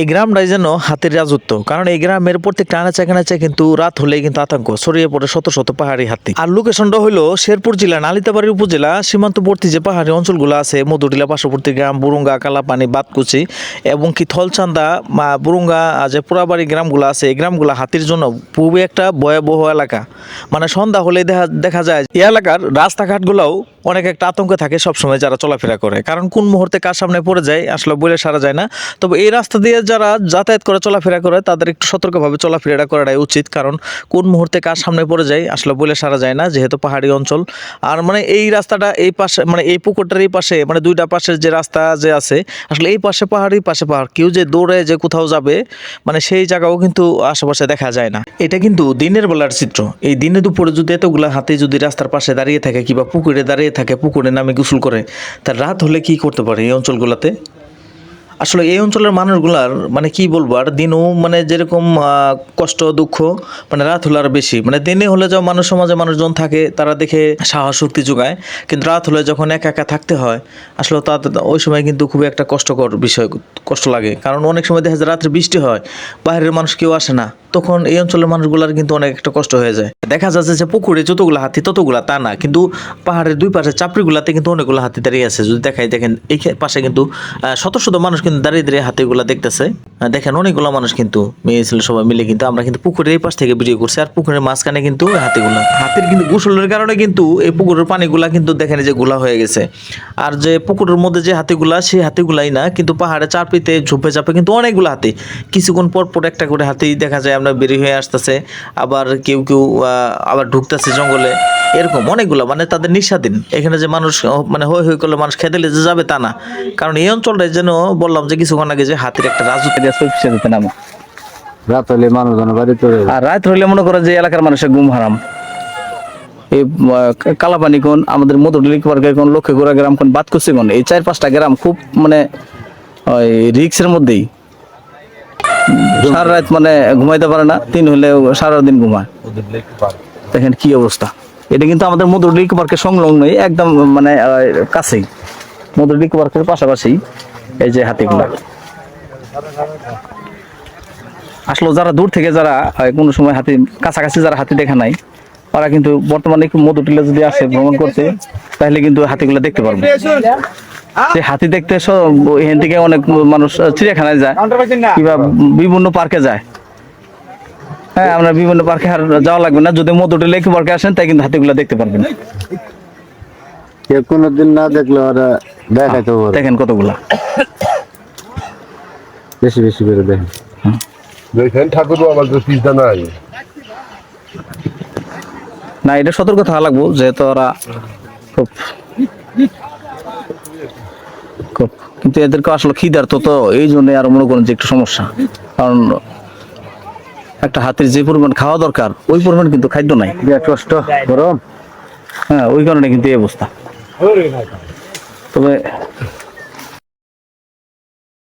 এই গ্রামটাই যেন হাতের রাজত্ব। কারণ এই গ্রামের প্রত্যেকটা আনাচে কানাচে কিন্তু রাত হলেই কিন্তু আতঙ্ক, ছড়িয়ে পড়ে শত শত পাহাড়ি হাতি। আর লোকেশনটা হলো শেরপুর জেলা নালিতাবাড়ি উপজেলা, সীমান্তবর্তী যে পাহাড়ি অঞ্চলগুলো আছে, মধুটিলা, পার্শ্ববর্তী গ্রাম, বুরুঙ্গা, কালাপানি, বাতকুচি এবং কি থলচান্দা বুরুঙ্গা যে পোড়াবাড়ি গ্রামগুলো আছে, এই গ্রামগুলো হাতির জন্য খুবই একটা ভয়াবহ এলাকা। মানে সন্ধ্যা হলে দেখা দেখা যায় এই এলাকার রাস্তাঘাটগুলোও অনেক একটা আতঙ্কে থাকে সবসময় যারা চলাফেরা করে। কারণ কোন মুহূর্তে কার সামনে পড়ে যায়, আসলে বলে সারা যায় না। তবে এই রাস্তা দিয়ে যারা যাতায়াত করে, চলাফেরা করে, তাদের একটু সতর্কভাবে চলাফেরাটা করাটাই উচিত। কারণ কোন মুহূর্তে কার সামনে পড়ে যায়, আসলে বলে সারা যায় না, যেহেতু পাহাড়ি অঞ্চল। আর মানে এই রাস্তাটা এই পাশে মানে এই পুকুরটার এই পাশে মানে দুইটা পাশের যে রাস্তা যে আছে, আসলে এই পাশে পাহাড়ি পাশে পাহাড়। কেউ যে দৌড়ে যে কোথাও যাবে মানে সেই জায়গাও কিন্তু আশেপাশে দেখা যায় না। এটা কিন্তু দিনের বেলার চিত্র। এই দিনে দুপুরে যদি এতগুলা হাতে যদি রাস্তার পাশে দাঁড়িয়ে থাকে, কিংবা পুকুরে দাঁড়িয়ে থাকে, পুকুরে নামে গোসল করে তার রাত হলে কি করতে পারে এই অঞ্চলগুলোতে? আসলে এই অঞ্চলের মানুষগুলার মানে কি বলব, আর দিনও মানে যেরকম কষ্ট, দুঃখ মানে রাত হলে আর বেশি। মানে দিনে হলে যা মানুষ সমাজে মানুষজন থাকে, তারা দেখে সাহস, শক্তি যোগায়। কিন্তু রাত হলে যখন একা একা থাকতে হয়, আসলে তাদের ওই সময় কিন্তু খুবই একটা কষ্টকর বিষয়, কষ্ট লাগে। কারণ অনেক সময় দেখা যায় রাত্রে বৃষ্টি হয়, বাইরের মানুষ কেউ আসে না। তখন এই অঞ্চলের মানুষগুলার কিন্তু অনেক একটা কষ্ট হয়ে যায়। দেখা যাচ্ছে যে পুকুরে যতগুলো হাতি, ততগুলা তা না, কিন্তু পাহাড়ের দুই পাশে চাপড়িগুলাতে কিন্তু অনেকগুলো হাতি দাঁড়িয়ে আছে। যদি দেখাই, দেখেন, এই পাশে কিন্তু শত শত মানুষ কিন্তু দাঁড়িয়ে দাঁড়িয়ে হাতিগুলা দেখতেছে। দেখেন, অনেকগুলো মানুষ কিন্তু, মেয়ে ছেলে সবাই মিলে কিন্তু আমরা কিন্তু পুকুরের এই পাশ থেকে ভিডিও করছি, আর পুকুরের মাঝখানে কিন্তু হাতিগুলা। হাতির কিন্তু গোসলের কারণে কিন্তু এই পুকুরের পানিগুলা কিন্তু দেখেন যে গোলা হয়ে গেছে। আর যে পুকুরের মধ্যে যে হাতিগুলা, সেই হাতিগুলাই না, কিন্তু পাহাড়ে চারপিতে ঝোপে চাপে কিন্তু অনেকগুলো হাতি। কিছুক্ষণ পর পর একটা করে হাতি দেখা যায় আমরা বেরিয়ে হয়ে আসতেছে আবার কেউ কেউ আবার ঢুকতেছে জঙ্গলে। এরকম অনেকগুলো মানে তাদের নিঃস্বাধীন। এখানে যে মানুষ মানে হই হই করলে মানুষ খেতে যে যাবে তা না। কারণ এই অঞ্চলটায় যেন বললাম যে কিছুক্ষণ আগে যে হাতির একটা সবচেয়ে দিতে নামো। রাত হলে মানুষজন বাড়ি চলে যায় আর রাত হইলে মনে করে যে এলাকার মানুষের ঘুম হারাম। এই কালাপানি কোন আমাদের মধুডলি পার্কের কোন লক্ষ্মী গোড়া গ্রাম কোন বাতকুচি কোন এই চার পাঁচটা গ্রাম খুব মানে ওই রিক্সের মধ্যেই। সারা রাত মানে ঘুমাইতে পারে না, তিন হলে সারা দিন ঘুমায়। দেখেন কি অবস্থা। এটা কিন্তু আমাদের মধুডলি পার্কের সংলগ্নই একদম মানে কাছেই। মধুডলি পার্কের পাশাপাশি এই যে হাতিগুলা। আসলে যারা দূর থেকে যারা কোনো সময় হাতি, কাছাকাছি যারা হাতি দেখা নাই, তারা কিন্তু বর্তমানে একটু মধু টিলা যদি আসে, ভ্রমণ করতে, তাহলে কিন্তু হাতিগুলো দেখতে পারবে। সে হাতি দেখতে সব এখান থেকে অনেক মানুষ চিড়িয়াখানায় যায়। কিংবা বিভিন্ন পার্কে যায়। হ্যাঁ আমরা বিভিন্ন পার্কে আর যাওয়া লাগবে না। যদি মধু টিলা একটু পার্কে আসেন তাই কিন্তু হাতিগুলো দেখতে পারবেন। কোনোদিন না দেখলে ওরা দেখাইতে দেখেন কতগুলা। বেশি বেশি করে দেখেন। দেখেন ঠাকুর বাবার তো চিন্তা নাই। না এটা সতর্ক থাকা লাগবো যেহেতু ওরা খুব কিন্তু এদেরকে আসলে খিদার তো তো এই জন্য আর মনে করেন যে একটু সমস্যা। কারণ একটা হাতির যে পরিমাণ খাওয়া দরকার ওই পরিমাণ কিন্তু খাদ্য নাই। বিরাট কষ্ট গরম। হ্যাঁ ওই কারণে কিন্তু এই অবস্থা। তবে